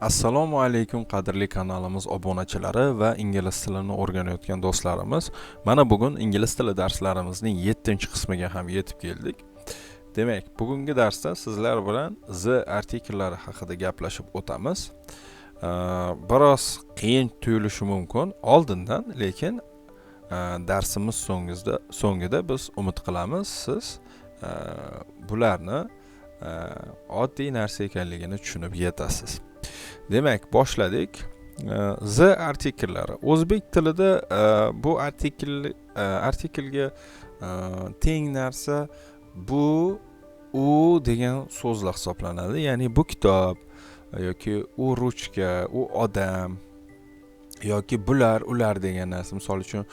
assalomu alaykum qadrli kanalimiz obunachilari va ingliz tilini o'rganayotgan do'stlarimiz. Mana bugun ingliz tili darslarimizning yettinchi qismiga ham yetib keldik. Demak bugungi darsda sizlar bilan the artikllari haqida gaplashib o'tamiz. Biroz qiyin tuyulishi mumkin. Oldindan lekin darsimiz so'ngida so'ngida biz umid qilamiz siz bularni oddiy narsa ekanligini tushunib yetasiz demak boshladik. Z artikllari o'zbek tilida e, bu artikl e, artiklga e, teng narsa bu u degan so'zlar hisoblanadi. Ya'ni bu kitob yoki u ruchka u odam yoki bular ular degan narsa. Misol uchun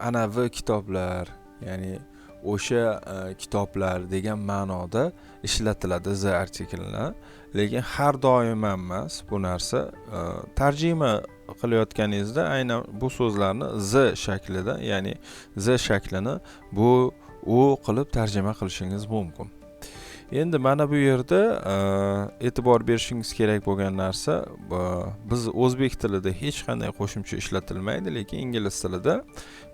anavi kitoblar ya'ni o'sha e, kitoblar degan ma'noda ishlatiladi z artikllar lekin har doim ham emas bu narsa e, tarjima qilayotganingizda aynan bu so'zlarni z shaklida ya'ni z shaklini bu u qilib tarjima qilishingiz mumkin. Endi mana bu yerda e, e'tibor berishingiz kerak bo'lgan narsa biz o'zbek tilida hech qanday qo'shimcha ishlatilmaydi lekin ingliz tilida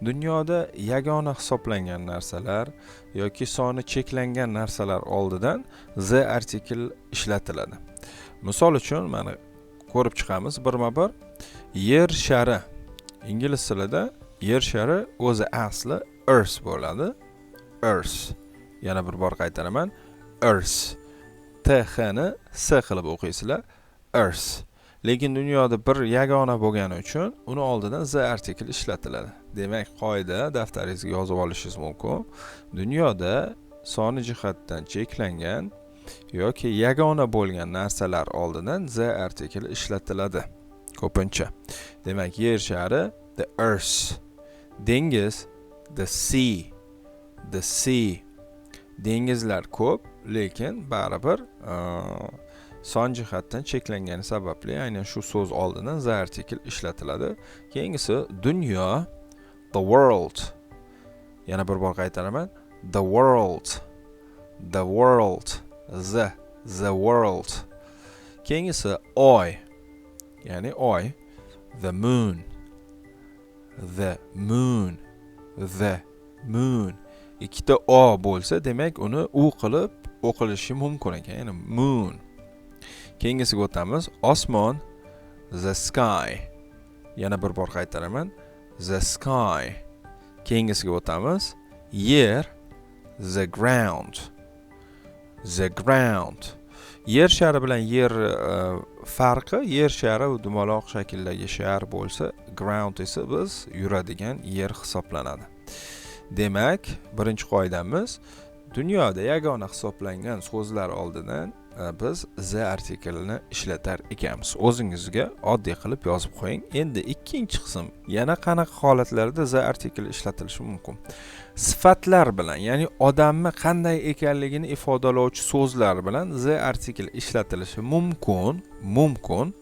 dunyoda yagona hisoblangan narsalar yoki soni cheklangan narsalar oldidan the artikl ishlatiladi. Misol uchun mana ko'rib chiqamiz birma bir. Yer shari. İngliz tilida yer shari o'zi asli earth bo'ladi. Earth. Yana bir bor qaytaraman. Earth. Th ni s qilib o'qiysizlar. Earth. Lekin dunyoda bir yagona bo'lgani uchun uni oldidan the artikl ishlatiladi demak qoida daftaringizga yozib olishingiz mumkin dunyoda soni jihatdan cheklangan yoki yagona bo'lgan narsalar oldidan the artikl ishlatiladi ko'pincha. Demak yer shari the earth dengiz the sea the sea. Dengizlar ko'p lekin baribir son jihatdan cheklangani sababli aynan shu so'z oldidan the artikl ishlatiladi. Keyingisi dunyo the world. Yana bir bor qaytaraman. The world. The world. The the world. Keyingisi oy. Ya'ni oy. The moon. The moon. The moon. Ikkita o bo'lsa demak uni u qilib o'qilishi mumkin ekan. Ya'ni moon. Keyingisiga o'tamiz. Osmon. The sky. Yana bir bor qaytaraman. The sky. Keyingisiga o'tamiz yer the ground. The ground. Yer shari bilan yer uh, e, farqi yer shari dumaloq shakldagi shar bo'lsa ground esa biz yuradigan yer hisoblanadi. Demak birinchi qoidamiz dunyoda yagona hisoblangan so'zlar oldidan biz the artiklini ishlatar ekanmiz. O'zingizga oddiy qilib yozib qo'ying. Endi ikkinchi qism yana qanaqa holatlarda the artikl ishlatilishi mumkin? Sifatlar bilan ya'ni odamni qanday ekanligini ifodalovchi so'zlar bilan the artikl ishlatilishi mumkin mumkin.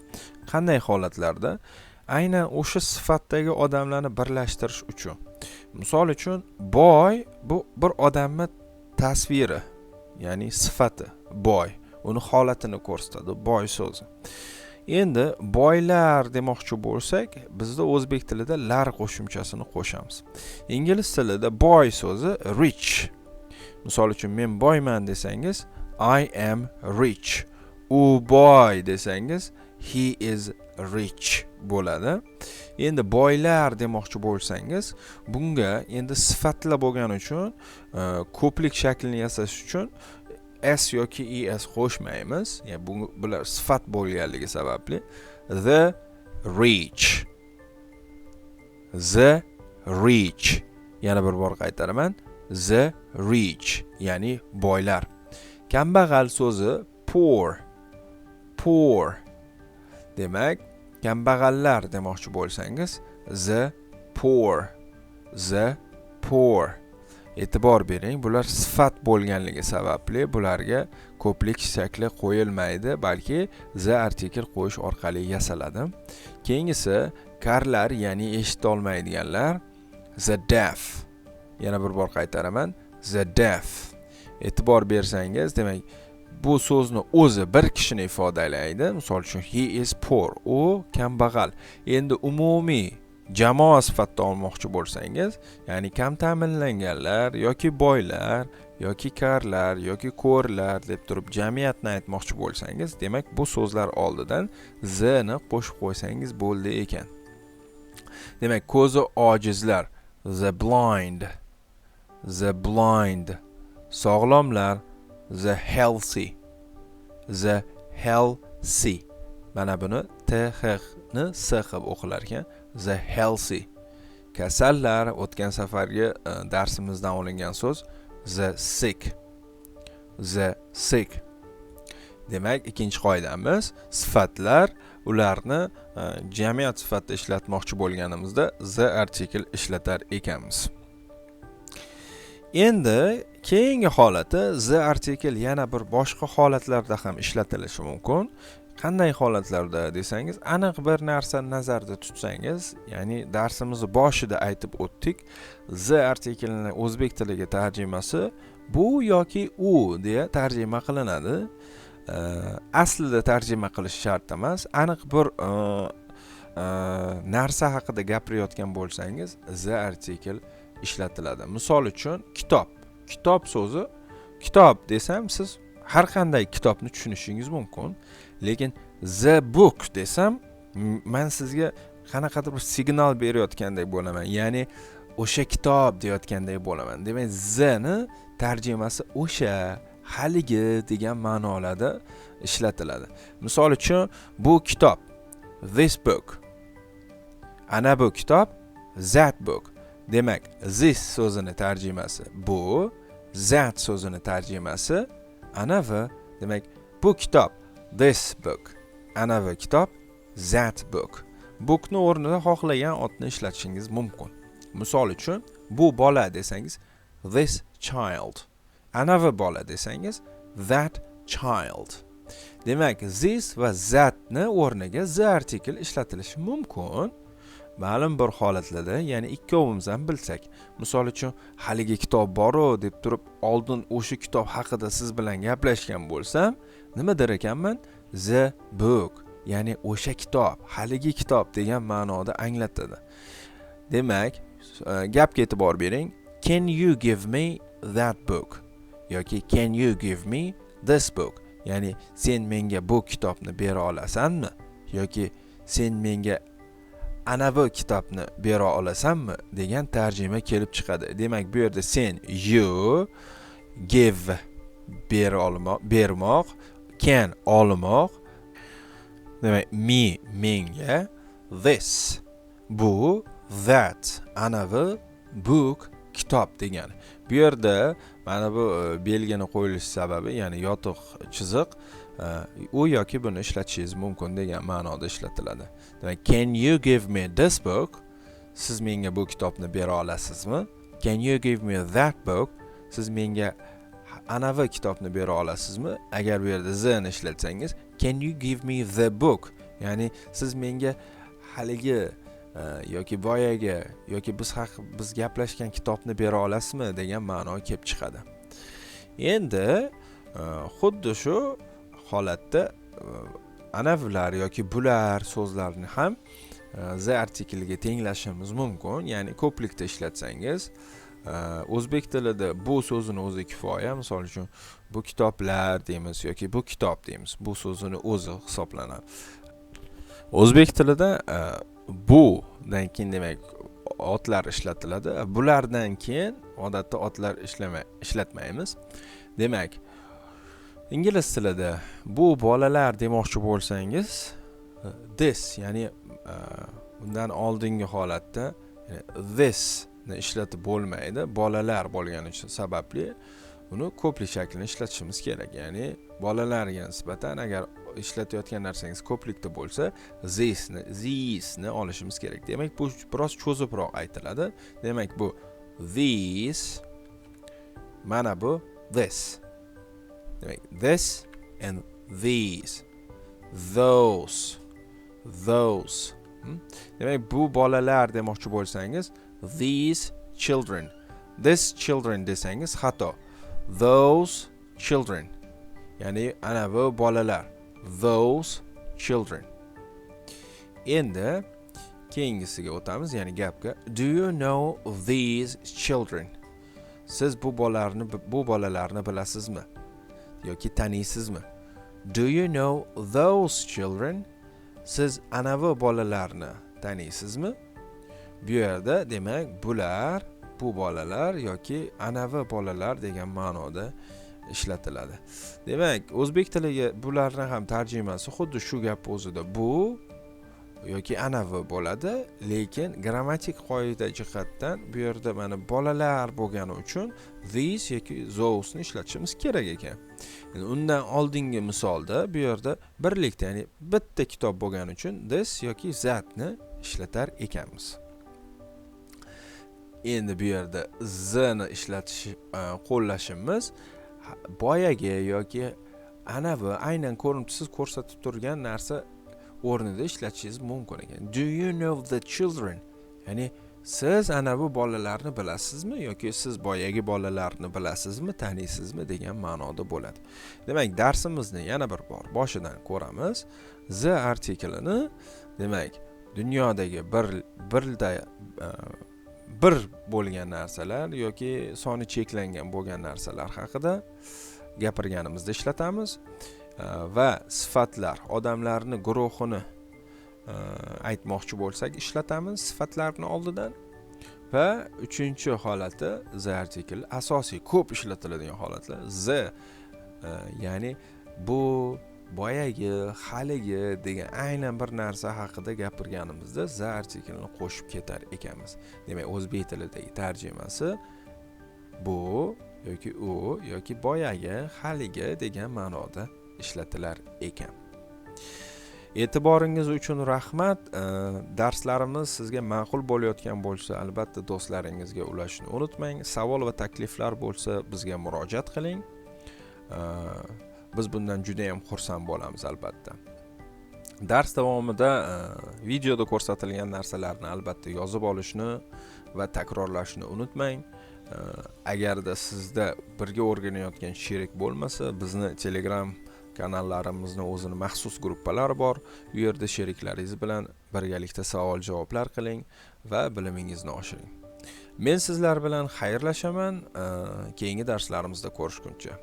Qanday holatlarda? Aynan o'sha sifatdagi odamlarni birlashtirish uchun. Misol uchun boy bu bir odamni tasviri ya'ni sifati boy. Uni holatini ko'rsatadi. Boy so'zi. Endi boylar demoqchi bo'lsak bizda o'zbek tilida lar qo'shimchasini qo'shamiz. Ingliz tilida boy so'zi rich. Misol uchun men boyman desangiz i am rich. U boy desangiz he is rich bo'ladi. Endi boylar demoqchi bo'lsangiz bunga endi sifatlar bo'lgani uchun e, ko'plik shaklini yasash uchun s yoki es qo'shmaymiz. Ya'ni bu bular sifat bo'lganligi sababli the rich the rich yana bir bor qaytaraman. The rich ya'ni boylar. Kambag'al so'zi poor. Poor. Demak kambag'allar demoqchi bo'lsangiz the poor. The poor e'tibor bering bular sifat bo'lganligi sababli bularga ko'plik shakli qo'yilmaydi balki z artikl qo'yish orqali yasaladi. Keyingisi karlar ya'ni eshitolmaydiganlar the deaf. Yana bir bor qaytaraman the deaf. E'tibor bersangiz demak bu so'zni o'zi bir kishini ifodalaydi misol uchun he is poor u kambag'al. Endi umumiy jamoa sifatida olmoqchi bo'lsangiz ya'ni kam ta'minlanganlar yoki boylar yoki karlar yoki ko'rlar deb turib jamiyatni aytmoqchi bo'lsangiz demak bu so'zlar oldidan z ni qo'shib qo'ysangiz bo'ldi ekan. Demak ko'zi ojizlar the blind the blind sog'lomlar the healthy the healthy. Mana buni th ni s qilib o'qilar ekan the healthy kasallar o'tgan safargi e, darsimizdan olingan so'z the sick. The sick. Demak ikkinchi qoidamiz sifatlar ularni e, jamiyat sifatida ishlatmoqchi bo'lganimizda the artikl ishlatar ekanmiz endi keyingi holati the artikel yana bir boshqa holatlarda ham ishlatilishi mumkin. Qanday holatlarda desangiz aniq bir narsani nazarda tutsangiz ya'ni darsimizni boshida aytib o'tdik the artikelni o'zbek tiliga tarjimasi bu yoki u deya tarjima qilinadi. Aslida tarjima qilish shart emas aniq bir e, e, narsa haqida gapirayotgan bo'lsangiz the artikel ishlatiladi. Misol uchun kitob. Kitob so'zi kitob desam siz har qanday kitobni tushunishingiz mumkin lekin the book desam man sizga qanaqadir bir signal berayotgandek bo'laman. Ya'ni o'sha kitob deyotgandek bo'laman. Demak ni tarjimasi o'sha haligi degan ma'nolarda ishlatiladi. Misol uchun bu kitob this book. Ana bu kitob that book. Demak this so'zini tarjimasi bu that so'zini tarjimasi anavi demak bu kitob this book. Anavi kitob that book. Bookni o'rnida xohlagan otni ishlatishingiz mumkin. Misol uchun bu bola desangiz this child. Anavi bola desangiz that child. Demak this va thatni o'rniga the artikl ishlatilishi mumkin. Ma'lum bir holatlarda ya'ni ikkovimiz ham bilsak misol uchun haligi kitob boru deb turib oldin o'sha kitob haqida siz bilan gaplashgan bo'lsam nima der ekanman? The book ya'ni o'sha kitob haligi kitob degan ma'noda anglatadi. Demak e, gapga e'tibor bering. Can you give me that book? Yoki can you give me this book? ya'ni sen menga bu kitobni bera olasanmi? Yoki sen menga ana bu kitobni bera olasanmi degan tarjima kelib chiqadi. Demak bu yerda sen you give olmoq bermoq can olmoq. Demak me menga this bu that. Anavi book kitob degani bu yerda mana bu e, belgini qo'yilishi sababi ya'ni yotiq chiziq u yoki buni ishlatishingiz mumkin degan ma'noda ishlatiladi. Demak can you give me this book? Siz menga bu kitobni bera olasizmi? Can you give me that book? Siz menga anavi kitobni bera olasizmi? Agar bu yerda theni ishlatsangiz can you give me the book? Ya'ni siz menga haligi e, yoki boyagi yoki biz haq biz gaplashgan kitobni bera olasizmi degan ma'no kelib chiqadi. Endi e, xuddi shu holatda e, anavilar yoki bular so'zlarini ham e, the artikliga tenglashimiz mumkin. Ya'ni ko'plikda ishlatsangiz e, o'zbek tilida bu so'zini o'zi kifoya misol uchun bu kitoblar deymiz yoki bu kitob deymiz bu so'zini o'zi hisoblanadi. O'zbek tilida e, budan keyin demak otlar ishlatiladi. Bulardan keyin odatda otlar ishlatmaymiz. Demak ingliz tilida bu bolalar demoqchi bo'lsangiz e, this ya'ni e, undan oldingi holatda this ni ishlatib bo'lmaydi. Bolalar bo'lgani sababli uni ko'plik shaklini ishlatishimiz kerak. Ya'ni bolalarga nisbatan agar ishlatayotgan narsangiz ko'plikda bo'lsa thisni thisni olishimiz kerak. Demak bu biroz cho'zibroq aytiladi. Demak bu these mana bu this demak this and these. Those. Those. Hmm? demak bu bolalar demoqchi bo'lsangiz these children. This children desangiz xato. Those children. Ya'ni ana bu bolalar. Those children. Endi keyingisiga o'tamiz ya'ni gapga. Do you know these children? Siz bu bolalarni bu bolalarni bilasizmi? Yoki taniysizmi do you know those children? Siz anavi bolalarni taniysizmi bu yerda demak bular bu bolalar yoki anavi bolalar degan ma'noda ishlatiladi. Demak o'zbek tiliga bularni ham tarjimasi xuddi shu gap o'zida. Bu yoki anavi bo'ladi lekin grammatik qoida jihatdan bu yerda mana bolalar bo'lgani uchun these yoki those'ni ishlatishimiz kerak ekan. Yani undan oldingi misolda bu yerda birlikda ya'ni bitta kitob bo'lgani uchun this yoki thatni ishlatar ekanmiz. Endi bu yerda zni ishlatish e, qo'llashimiz boyagi yoki anavi aynan ko'rinib ko'rsatib turgan narsa o'rnida ishlatishingiz mumkin ekan. Do you know the children? Ya'ni siz ana bu bolalarni bilasizmi yoki siz boyagi bolalarni bilasizmi taniysizmi degan ma'noda bo'ladi. Demak darsimizni yana bir bor boshidan ko'ramiz. The artiklini demak dunyodagi bir birda e, bir bo'lgan narsalar yoki soni cheklangan bo'lgan narsalar haqida gapirganimizda ishlatamiz. Э, va sifatlar. Odamlarni guruhini э, aytmoqchi bo'lsak ishlatamiz sifatlarni oldidan. Va uchinchi holati z artikl asosiy ko'p ishlatiladigan holatlar. Z e, ya'ni bu boyagi haligi degan aynan bir narsa haqida gapirganimizda z artiklni qo'shib ketar ekanmiz. Demak o'zbek tilidagi tarjimasi bu yoki u yoki boyagi haligi degan ma'noda ishlatilar ekan. E'tiboringiz uchun rahmat. Darslarimiz sizga ma'qul bo'layotgan bo'lsa albatta do'stlaringizga ulashishni unutmang. Savol va takliflar bo'lsa bizga murojaat qiling. Biz bundan juda ham xursand bo'lamiz albatta. Dars davomida videoda ko'rsatilgan narsalarni albatta yozib olishni va takrorlashni unutmang. Agarda sizda birga o'rganayotgan sherik bo'lmasa bizni telegram kanallarimizni o'zini maxsus gruppalari bor. U yerda sheriklaringiz bilan birgalikda savol javoblar qiling va bilimingizni oshiring. Men sizlar bilan xayrlashaman. Keyingi darslarimizda ko'rishguncha.